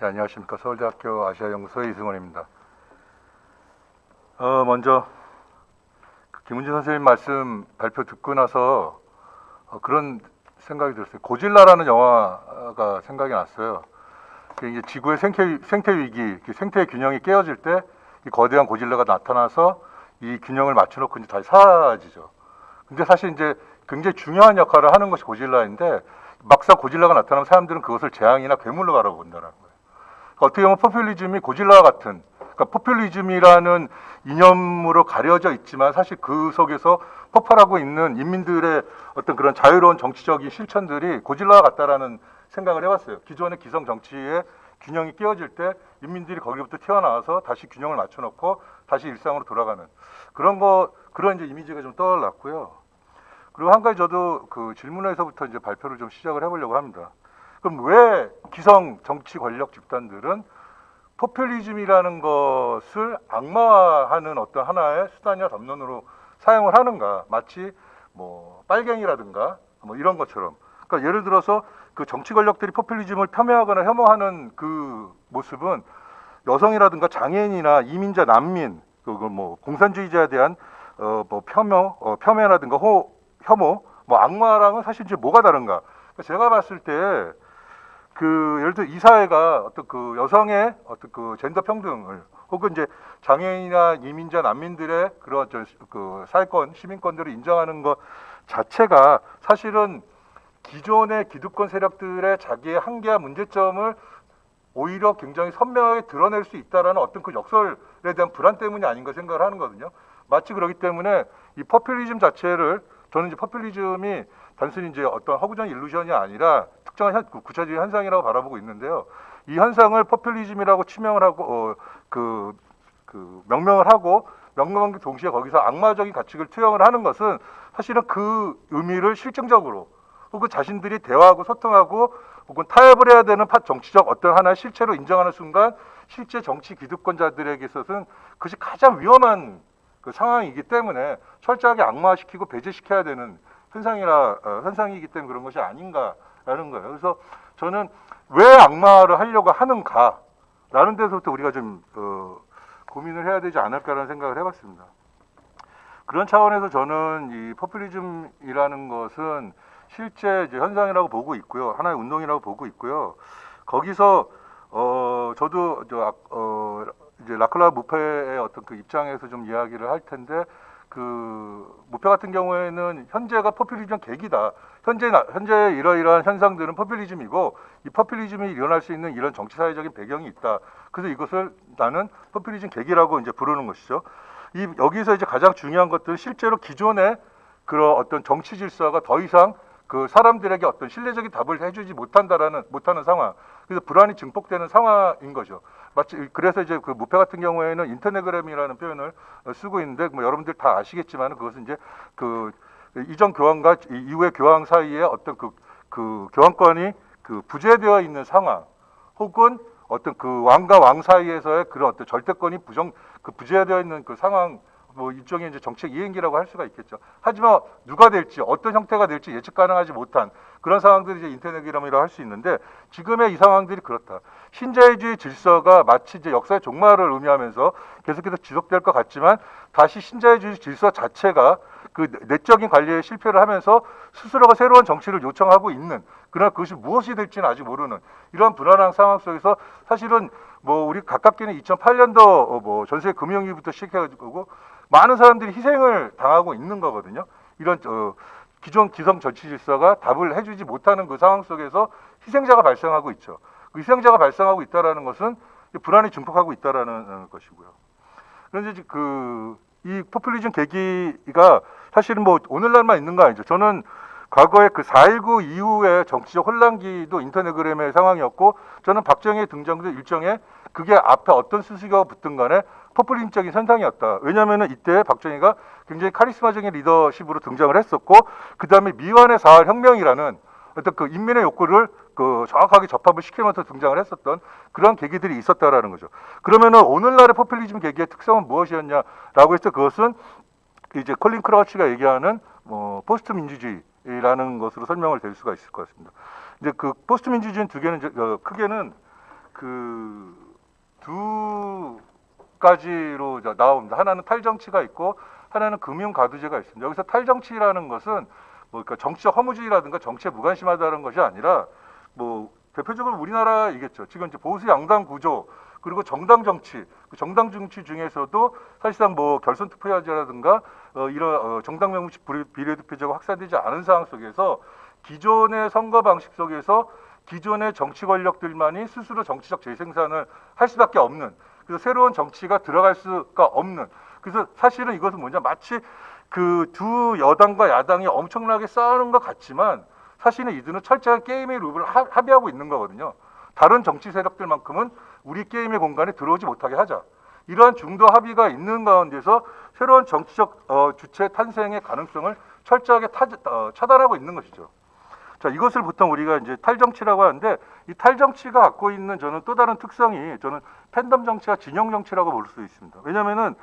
네, 안녕하십니까 서울대학교 아시아연구소의 이승원입니다. 어, 먼저 그 김은진 선생님 말씀 발표 듣고 나서 어, 그런 생각이 들었어요. 고질라라는 영화가 생각이 났어요. 그 이게 지구의 생태 생태 위기, 그 생태 균형이 깨어질 때 이 거대한 고질라가 나타나서 이 균형을 맞춰놓고 이제 다시 사라지죠. 근데 사실 이제 굉장히 중요한 역할을 하는 것이 고질라인데 막상 고질라가 나타나면 사람들은 그것을 재앙이나 괴물로 바라본다는 거예요. 그러니까 어떻게 보면 포퓰리즘이 고질라 같은 그러니까 포퓰리즘이라는 이념으로 가려져 있지만 사실 그 속에서 폭발하고 있는 인민들의 어떤 그런 자유로운 정치적인 실천들이 고질라 같다라는 생각을 해봤어요. 기존의 기성 정치의 균형이 깨어질 때 인민들이 거기부터 튀어나와서 다시 균형을 맞춰놓고 다시 일상으로 돌아가는 그런 거 그런 이제 이미지가 좀 떠올랐고요. 그리고 한 가지 저도 그 질문에서부터 이제 발표를 좀 시작을 해보려고 합니다. 그럼 왜 기성 정치 권력 집단들은 포퓰리즘이라는 것을 악마화하는 어떤 하나의 수단이나 담론으로 사용을 하는가? 마치 뭐 빨갱이라든가 뭐 이런 것처럼. 그러니까 예를 들어서 그 정치 권력들이 포퓰리즘을 폄훼하거나 혐오하는 그 모습은 여성이라든가 장애인이나 이민자, 난민, 그뭐 공산주의자에 대한 어뭐 폄훼, 어, 폄훼라든가 호, 혐오, 뭐 악마랑은 사실 이제 뭐가 다른가? 그러니까 제가 봤을 때 그 예를 들어 이 사회가 어떤 그 여성의 어떤 그 젠더 평등을 혹은 이제 장애인이나 이민자 난민들의 그런 저, 그 사회권 시민권들을 인정하는 것 자체가 사실은 기존의 기득권 세력들의 자기의 한계와 문제점을 오히려 굉장히 선명하게 드러낼 수 있다라는 어떤 그 역설에 대한 불안 때문이 아닌가 생각을 하는 거거든요. 마치 그렇기 때문에 이 포퓰리즘 자체를 저는 이제 포퓰리즘이 단순히 이제 어떤 허구적 일루전이 아니라 특정한 현, 그 구체적인 현상이라고 바라보고 있는데요. 이 현상을 포퓰리즘이라고 치명을 하고 어, 그, 그 명명을 하고 명명한 동시에 거기서 악마적인 가치를 투영을 하는 것은 사실은 그 의미를 실증적으로 혹은 자신들이 대화하고 소통하고 혹은 타협을 해야 되는 파 정치적 어떤 하나의 실체로 인정하는 순간 실제 정치 기득권자들에게 있어서는 그것이 가장 위험한 그 상황이기 때문에 철저하게 악마화시키고 배제시켜야 되는 현상이라 어, 현상이기 때문에 그런 것이 아닌가라는 거예요. 그래서 저는 왜 악마를 하려고 하는가라는 데서부터 우리가 좀 어, 고민을 해야 되지 않을까라는 생각을 해봤습니다. 그런 차원에서 저는 이 포퓰리즘이라는 것은 실제 현상이라고 보고 있고요. 하나의 운동이라고 보고 있고요. 거기서 어 저도 저 아- 어, 이제 라클라 무페의 어떤 그 입장에서 좀 이야기를 할 텐데 그 무페 같은 경우에는 현재가 포퓰리즘 계기다. 현재 나- 현재 이러이러한 현상들은 포퓰리즘이고 이 포퓰리즘이 일어날 수 있는 이런 정치 사회적인 배경이 있다. 그래서 이것을 나는 포퓰리즘 계기라고 이제 부르는 것이죠. 이 여기서 이제 가장 중요한 것들은 실제로 기존의 그런 어떤 정치 질서가 더 이상 그 사람들에게 어떤 신뢰적인 답을 해주지 못한다라는 못하는 상황. 그래서 불안이 증폭되는 상황인 거죠. 마치 그래서 이제 그 무패 같은 경우에는 인터네그램이라는 표현을 어, 쓰고 있는데 뭐 여러분들 다 아시겠지만 그것은 이제 그 이전 교황과 이- 이후의 교황 사이에 어떤 그, 그 교황권이 그 부재되어 있는 상황 혹은 어떤 그 왕과 왕 사이에서의 그런 어떤 절대권이 부정 그 부재되어 있는 그 상황 뭐 일종의 이제 정책 이행기라고 할 수가 있겠죠. 하지만 누가 될지 어떤 형태가 될지 예측 가능하지 못한 그런 상황들이 이제 인터넷이라고 할 수 있는데 지금의 이 상황들이 그렇다. 신자유주의 질서가 마치 이제 역사의 종말을 의미하면서 계속해서 지속될 것 같지만 다시 신자유주의 질서 자체가 그 내적인 관리에 실패를 하면서 스스로가 새로운 정치를 요청하고 있는 그러나 그것이 무엇이 될지는 아직 모르는 이러한 불안한 상황 속에서 사실은 뭐 우리 가깝게는 2008년도 뭐 전세 금융위부터 시작해가지고 많은 사람들이 희생을 당하고 있는 거거든요. 이런 어, 기존 기성 정치 질서가 답을 해주지 못하는 그 상황 속에서 희생자가 발생하고 있죠. 그 희생자가 발생하고 있다라는 것은 불안이 증폭하고 있다라는 어, 것이고요. 그런데 이제 그이 포퓰리즘 계기가 사실은 뭐 오늘날만 있는 거 아니죠. 저는 과거에 그 4.19 이후의 정치적 혼란기도 인터넷그램의 상황이었고 저는 박정희의 등장도 일종의 그게 앞에 어떤 수식어가 붙든 간에 포퓰리즘적인 선상이었다. 왜냐하면 이때 박정희가 굉장히 카리스마적인 리더십으로 등장을 했었고 그 다음에 미완의 사활 혁명이라는 어떤 그 인민의 욕구를 그 정확하게 접합을 시키면서 등장을 했었던 그런 계기들이 있었다라는 거죠. 그러면은 오늘날의 포퓰리즘 계기의 특성은 무엇이었냐라고 해서 그것은 이제 콜린 크라우치가 얘기하는 뭐 포스트 민주주의 라는 것으로 설명을 될 수가 있을 것 같습니다. 이제 그 포스트 민주주의는 두 개는 어, 크게는 그 두 가지로 나옵니다. 하나는 탈정치가 있고 하나는 금융 가두제가 있습니다. 여기서 탈정치라는 것은 뭐 그러니까 정치적 허무주의라든가 정치에 무관심하다는 것이 아니라 뭐 대표적으로 우리나라이겠죠. 지금 이제 보수 양당 구조 그리고 정당 정치, 그 정당 정치 중에서도 사실상 뭐 결선 투표제라든가 어, 이런 어, 정당 명부식 비례- 비례대표제가 확산되지 않은 상황 속에서 기존의 선거 방식 속에서 기존의 정치 권력들만이 스스로 정치적 재생산을 할 수밖에 없는 그래서 새로운 정치가 들어갈 수가 없는 그래서 사실은 이것은 뭐냐 마치 그 두 여당과 야당이 엄청나게 싸우는 것 같지만 사실은 이들은 철저한 게임의 룰을 하- 합의하고 있는 거거든요. 다른 정치 세력들만큼은 우리 게임의 공간에 들어오지 못하게 하자. 이러한 중도 합의가 있는 가운데서 새로운 정치적 어, 주체 탄생의 가능성을 철저하게 타, 어, 차단하고 있는 것이죠. 자, 이것을 보통 우리가 이제 탈정치라고 하는데 이 탈정치가 갖고 있는 저는 또 다른 특성이 저는 팬덤 정치와 진영 정치라고 볼 수 있습니다. 왜냐하면은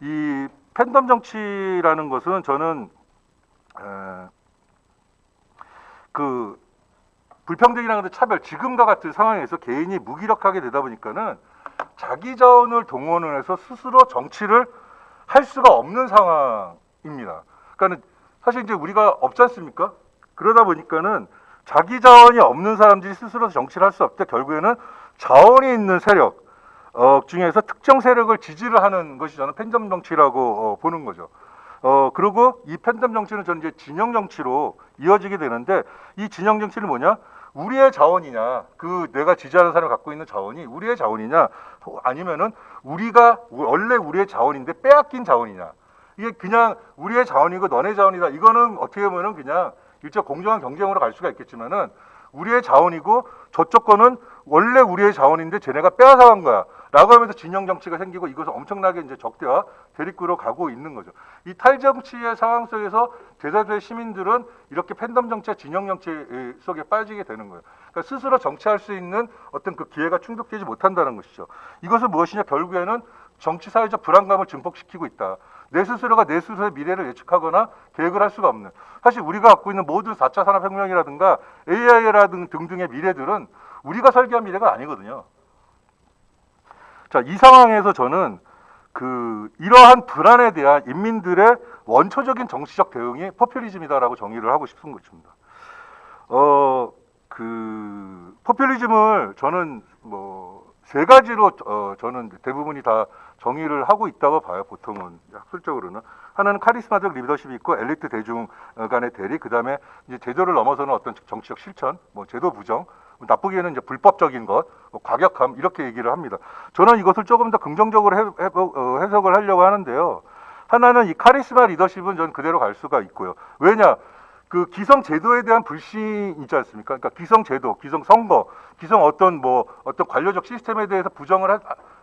이 팬덤 정치라는 것은 저는 에, 그 불평등이라는 차별 지금과 같은 상황에서 개인이 무기력하게 되다 보니까는 자기 자원을 동원을 해서 스스로 정치를 할 수가 없는 상황입니다. 그러니까는 사실 이제 우리가 없지 않습니까? 그러다 보니까는 자기 자원이 없는 사람들이 스스로 정치를 할 수 없대 결국에는 자원이 있는 세력 어, 중에서 특정 세력을 지지를 하는 것이 저는 팬덤 정치라고 어, 보는 거죠. 어, 그리고 이 팬덤 정치는 저는 이제 진영 정치로 이어지게 되는데 이 진영 정치는 뭐냐? 우리의 자원이냐, 그 내가 지지하는 사람이 갖고 있는 자원이 우리의 자원이냐, 아니면은 우리가 원래 우리의 자원인데 빼앗긴 자원이냐. 이게 그냥 우리의 자원이고 너네 자원이다. 이거는 어떻게 보면은 그냥 일적 공정한 경쟁으로 갈 수가 있겠지만은 우리의 자원이고 저쪽 거는 원래 우리의 자원인데 쟤네가 빼앗아 간 거야. 라고 하면서 진영 정치가 생기고 이것을 엄청나게 이제 적대와 대립구로 가고 있는 거죠. 이 탈정치의 상황 속에서 대다수의 시민들은 이렇게 팬덤 정치, 진영 정치 속에 빠지게 되는 거예요. 그러니까 스스로 정치할 수 있는 어떤 그 기회가 충족되지 못한다는 것이죠. 이것은 무엇이냐? 결국에는 정치 사회적 불안감을 증폭시키고 있다. 내 스스로가 내 스스로의 미래를 예측하거나 계획을 할 수가 없는. 사실 우리가 갖고 있는 모든 4차 산업혁명이라든가 AI라든 등등의 미래들은 우리가 설계한 미래가 아니거든요. 자, 이 상황에서 저는 그 이러한 불안에 대한 인민들의 원초적인 정치적 대응이 포퓰리즘이다라고 정의를 하고 싶은 것입니다. 어, 그 포퓰리즘을 저는 뭐 세 가지로 어, 저는 대부분이 다 정의를 하고 있다고 봐요. 보통은 학술적으로는 하나는 카리스마적 리더십이 있고 엘리트 대중 어, 간의 대리, 그 다음에 이제 제도를 넘어서는 어떤 정치적 실천, 뭐 제도 부정, 나쁘게는 이제 불법적인 것, 뭐 과격함 이렇게 얘기를 합니다. 저는 이것을 조금 더 긍정적으로 어, 해석을 하려고 하는데요. 하나는 이 카리스마 리더십은 전 그대로 갈 수가 있고요. 왜냐? 그 기성 제도에 대한 불신 있지 않습니까? 그러니까 기성 제도, 기성 선거, 기성 어떤 뭐 어떤 관료적 시스템에 대해서 부정을 하-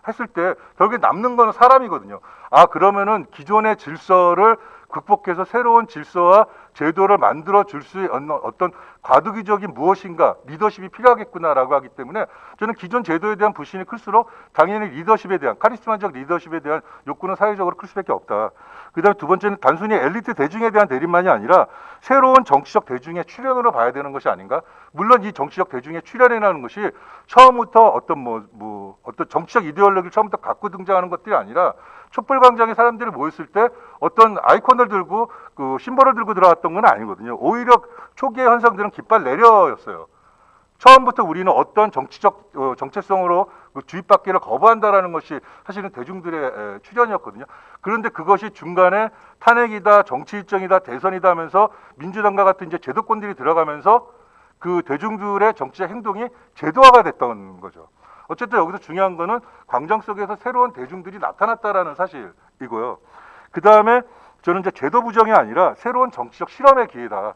했을 때 결국에 남는 거는 사람이거든요. 아 그러면은 기존의 질서를 극복해서 새로운 질서와 제도를 만들어 줄 수 있는 어떤 과도기적인 무엇인가 리더십이 필요하겠구나라고 하기 때문에 저는 기존 제도에 대한 불신이 클수록 당연히 리더십에 대한 카리스마적 리더십에 대한 욕구는 사회적으로 클 수밖에 없다. 그다음에 두 번째는 단순히 엘리트 대중에 대한 대립만이 아니라 새로운 정치적 대중의 출현으로 봐야 되는 것이 아닌가? 물론 이 정치적 대중의 출현이라는 것이 처음부터 어떤 뭐, 뭐 어떤 정치적 이데올로기를 처음부터 갖고 등장하는 것들이 아니라 촛불 광장에 사람들이 모였을 때 어떤 아이콘을 들고 그 심벌을 들고 들어왔던 건 아니거든요. 오히려 초기의 현상들은 깃발 내려였어요. 처음부터 우리는 어떤 정치적 어, 정체성으로 그 주입받기를 거부한다라는 것이 사실은 대중들의 에, 출현이었거든요. 그런데 그것이 중간에 탄핵이다, 정치 일정이다, 대선이다 하면서 민주당과 같은 이제 제도권들이 들어가면서 그 대중들의 정치적 행동이 제도화가 됐던 거죠. 어쨌든 여기서 중요한 거는 광장 속에서 새로운 대중들이 나타났다라는 사실이고요. 그 다음에 저는 이제 제도 부정이 아니라 새로운 정치적 실험의 기회다.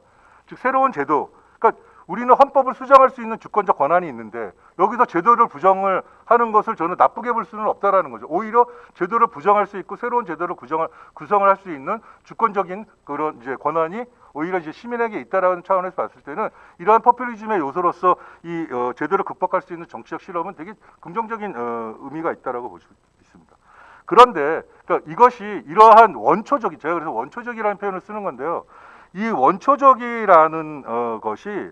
즉 새로운 제도. 그러니까 우리는 헌법을 수정할 수 있는 주권적 권한이 있는데 여기서 제도를 부정을 하는 것을 저는 나쁘게 볼 수는 없다라는 거죠. 오히려 제도를 부정할 수 있고 새로운 제도를 구정할, 구성을 할 수 있는 주권적인 그런 이제 권한이 오히려 이제 시민에게 있다라는 차원에서 봤을 때는 이러한 포퓰리즘의 요소로서 이 어, 제도를 극복할 수 있는 정치적 실험은 되게 긍정적인 어, 의미가 있다라고 볼 수 있습니다. 그런데 그러니까 이것이 이러한 원초적인 제가 그래서 원초적이라는 표현을 쓰는 건데요. 이 원초적이라는 어, 것이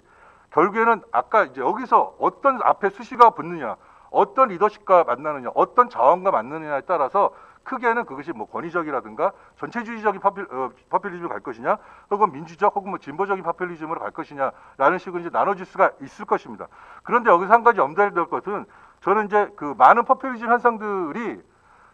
결국에는 아까 이제 여기서 어떤 앞에 수식어가 붙느냐, 어떤 리더십과 만나느냐, 어떤 자원과 만나느냐에 따라서 크게는 그것이 뭐 권위적이라든가 전체주의적인 퍼필, 어, 퍼퓰리즘을 갈 것이냐, 혹은 민주적 혹은 뭐 진보적인 퍼퓰리즘으로 갈 것이냐라는 식으로 이제 나눠질 수가 있을 것입니다. 그런데 여기서 한 가지 염두에 둘 것은 저는 이제 그 많은 퍼퓰리즘 현상들이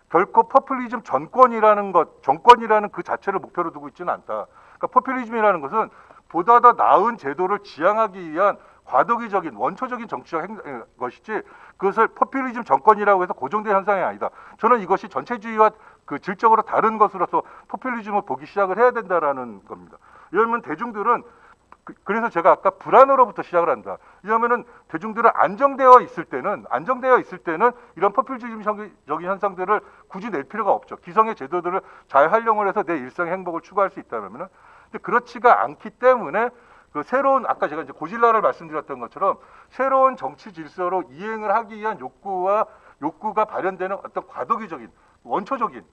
결코 퍼퓰리즘 전권이라는 것, 정권이라는 그 자체를 목표로 두고 있지는 않다. 그러니까 퍼퓰리즘이라는 것은 보다 더 나은 제도를 지향하기 위한 과도기적인 원초적인 정치적 행, 에, 것이지 그것을 퍼퓰리즘 정권이라고 해서 고정된 현상이 아니다. 저는 이것이 전체주의와 그 질적으로 다른 것으로서 포퓰리즘을 보기 시작을 해야 된다라는 겁니다. 이러면 대중들은 그- 그래서 제가 아까 불안으로부터 시작을 한다. 왜냐하면은 대중들은 안정되어 있을 때는 안정되어 있을 때는 이런 포퓰리즘적인 현상들을 굳이 낼 필요가 없죠. 기성의 제도들을 잘 활용을 해서 내 일상의 행복을 추구할 수 있다면은 근데 그렇지가 않기 때문에 그 새로운 아까 제가 이제 고질라를 말씀드렸던 것처럼 새로운 정치 질서로 이행을 하기 위한 욕구와 욕구가 발현되는 어떤 과도기적인 원초적인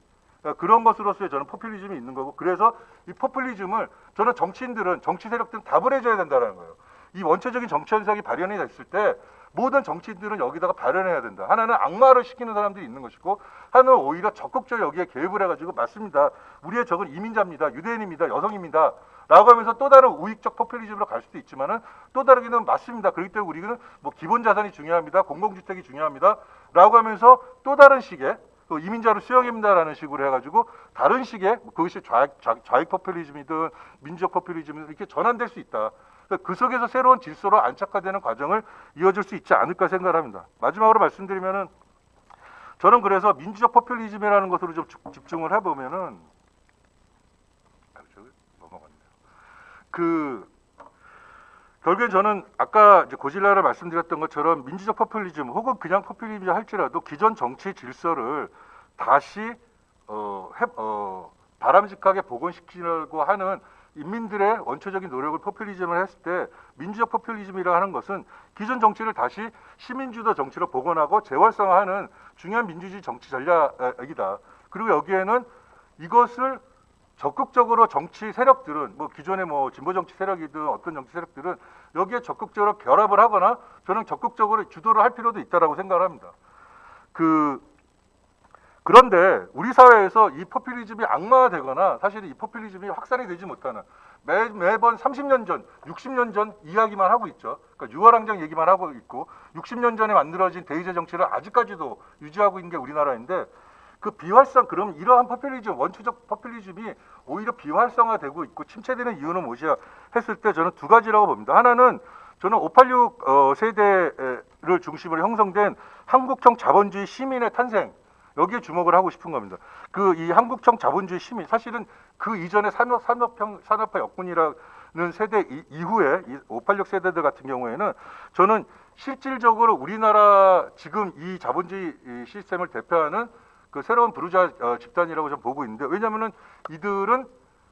그러니까 그런 것으로서의 저는 포퓰리즘이 있는 거고 그래서 이 포퓰리즘을 저는 정치인들은 정치 세력들은 답을 해줘야 된다는 거예요. 이 원초적인 정치 현상이 발현이 됐을 때 모든 정치인들은 여기다가 발현해야 된다. 하나는 악마를 시키는 사람들이 있는 것이고 하나는 오히려 적극적으로 여기에 개입을 해가지고 맞습니다. 우리의 적은 이민자입니다. 유대인입니다. 여성입니다. 라고 하면서 또 다른 우익적 포퓰리즘으로 갈 수도 있지만은 또 다르게는 맞습니다. 그렇기 때문에 우리는 뭐 기본 자산이 중요합니다. 공공주택이 중요합니다. 라고 하면서 또 다른 식의 또 이민자를 수용합니다라는 식으로 해가지고 다른 식의 그것이 좌익, 좌- 좌익 포퓰리즘이든 민주적 포퓰리즘이든 이렇게 전환될 수 있다. 그그 속에서 새로운 질서로 안착화되는 과정을 이어질 수 있지 않을까 생각을 합니다. 마지막으로 말씀드리면은 저는 그래서 민주적 포퓰리즘이라는 것으로 좀 집- 집중을 해보면은 아, 저기 넘어갔네요. 그 결국엔 저는 아까 이제 고질라를 말씀드렸던 것처럼 민주적 포퓰리즘 혹은 그냥 포퓰리즘이 할지라도 기존 정치 질서를 다시 어, 해, 어, 바람직하게 복원시키려고 하는 인민들의 원초적인 노력을 포퓰리즘을 했을 때 민주적 포퓰리즘이라 하는 것은 기존 정치를 다시 시민주도 정치로 복원하고 재활성화하는 중요한 민주주의 정치 전략이다. 그리고 여기에는 이것을 적극적으로 정치 세력들은 뭐 기존의 뭐 진보 정치 세력이든 어떤 정치 세력들은 여기에 적극적으로 결합을 하거나 저는 적극적으로 주도를 할 필요도 있다라고 생각을 합니다. 그 그런데 우리 사회에서 이 포퓰리즘이 악마화되거나 사실 이 포퓰리즘이 확산이 되지 못하는 매, 매번 30년 전, 60년 전 이야기만 하고 있죠. 그러니까 6월 항쟁 얘기만 하고 있고 60년 전에 만들어진 대의제 정치를 아직까지도 유지하고 있는 게 우리나라인데 그 비활성 그럼 이러한 포퓰리즘 원초적 포퓰리즘이 오히려 비활성화되고 있고 침체되는 이유는 무엇이야 했을 때 저는 두 가지라고 봅니다. 하나는 저는 586 어, 세대를 중심으로 형성된 한국형 자본주의 시민의 탄생 여기에 주목을 하고 싶은 겁니다. 그 이 한국형 자본주의 시민 사실은 그 이전에 산업 산업형 산업화 역군이라는 세대 이, 이후에 이586 세대들 같은 경우에는 저는 실질적으로 우리나라 지금 이 자본주의 이 시스템을 대표하는 그 새로운 부르주아 어, 집단이라고 저는 보고 있는데 왜냐하면은 이들은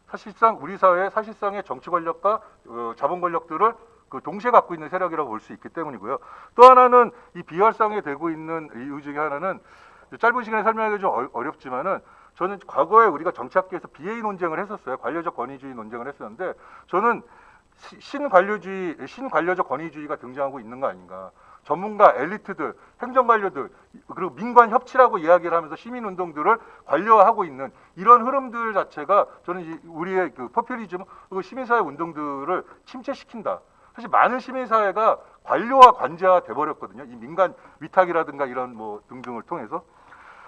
사실상 우리 사회의 사실상의 정치 권력과 어, 자본 권력들을 그 동시에 갖고 있는 세력이라고 볼 수 있기 때문이고요. 또 하나는 이 비활성에 되고 있는 이유 중에 하나는 짧은 시간에 설명하기 좀 어- 어렵지만은 저는 과거에 우리가 정치학계에서 비회의 논쟁을 했었어요. 관료적 권위주의 논쟁을 했었는데 저는 시- 신관료주의, 신관료적 권위주의가 등장하고 있는 거 아닌가. 전문가, 엘리트들, 행정관료들, 그리고 민관 협치라고 이야기를 하면서 시민운동들을 관료화하고 있는 이런 흐름들 자체가 저는 이 우리의 그 포퓰리즘 그리고 시민사회 운동들을 침체시킨다. 사실 많은 시민사회가 관료와 관제화 돼버렸거든요. 이 민간 위탁이라든가 이런 뭐 등등을 통해서.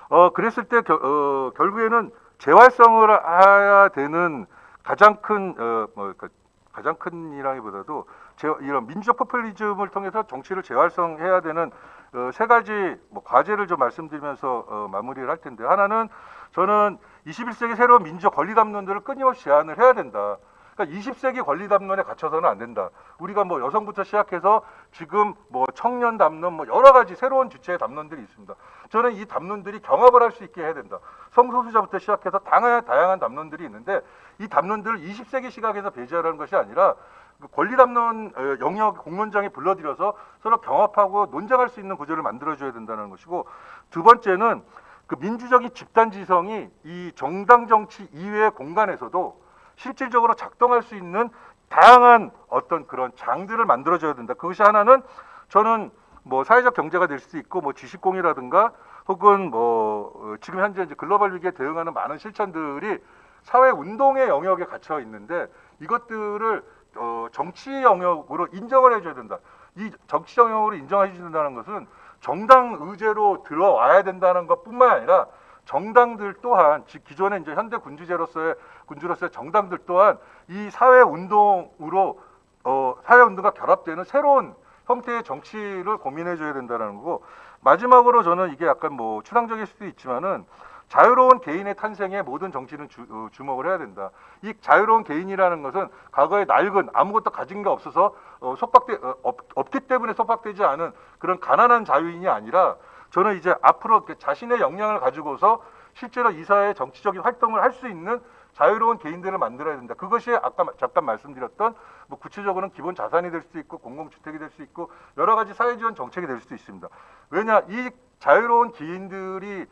어, 그랬을 때 겨, 어, 결국에는 재활성을 해야 되는 가장 큰, 어, 뭐, 그 가장 큰이라기보다도 제, 이런 민주적 포퓰리즘을 통해서 정치를 재활성해야 되는 어, 세 가지 뭐 과제를 좀 말씀드리면서 어, 마무리를 할 텐데 하나는 저는 21세기 새로운 민주적 권리 담론들을 끊임없이 제안을 해야 된다. 그러니까 20세기 권리 담론에 갇혀서는 안 된다. 우리가 뭐 여성부터 시작해서 지금 뭐 청년 담론 뭐 여러 가지 새로운 주체의 담론들이 있습니다. 저는 이 담론들이 경합을 할 수 있게 해야 된다. 성소수자부터 시작해서 다양한 다양한 담론들이 있는데 이 담론들을 20세기 시각에서 배제하라는 것이 아니라 그 권리 담론 어, 영역 공론장에 불러들여서 서로 경합하고 논쟁할 수 있는 구조를 만들어줘야 된다는 것이고 두 번째는 그 민주적인 집단 지성이 이 정당 정치 이외의 공간에서도 실질적으로 작동할 수 있는 다양한 어떤 그런 장들을 만들어줘야 된다. 그것이 하나는 저는 뭐 사회적 경제가 될 수도 있고 뭐 지식공이라든가 혹은 뭐 어, 지금 현재 이제 글로벌 위기에 대응하는 많은 실천들이 사회 운동의 영역에 갇혀 있는데 이것들을 어, 정치 영역으로 인정을 해줘야 된다. 이 정치 영역으로 인정해 준다는 것은 정당 의제로 들어와야 된다는 것뿐만 아니라 정당들 또한 지- 기존의 이제 현대 군주제로서의 군주로서의 정당들 또한 이 사회 운동으로 어, 사회 운동과 결합되는 새로운 형태의 정치를 고민해 줘야 된다는 거고 마지막으로 저는 이게 약간 뭐 추상적일 수도 있지만은 자유로운 개인의 탄생에 모든 정치는 주, 어, 주목을 해야 된다. 이 자유로운 개인이라는 것은 과거에 낡은 아무것도 가진 게 없어서 어, 속박돼 어, 없, 없기 때문에 속박되지 않은 그런 가난한 자유인이 아니라 저는 이제 앞으로 이렇게 자신의 역량을 가지고서 실제로 이 사회의 정치적인 활동을 할 수 있는 자유로운 개인들을 만들어야 된다. 그것이 아까 마- 잠깐 말씀드렸던 뭐 구체적으로는 기본 자산이 될 수도 있고 공공주택이 될 수 있고 여러 가지 사회지원 정책이 될 수도 있습니다. 왜냐 이 자유로운 개인들이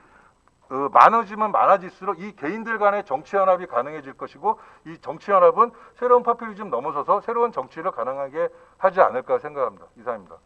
어, 많아지면 많아질수록 이 개인들 간의 정치 연합이 가능해질 것이고 이 정치 연합은 새로운 파퓰리즘 넘어서서 새로운 정치를 가능하게 하지 않을까 생각합니다. 이상입니다.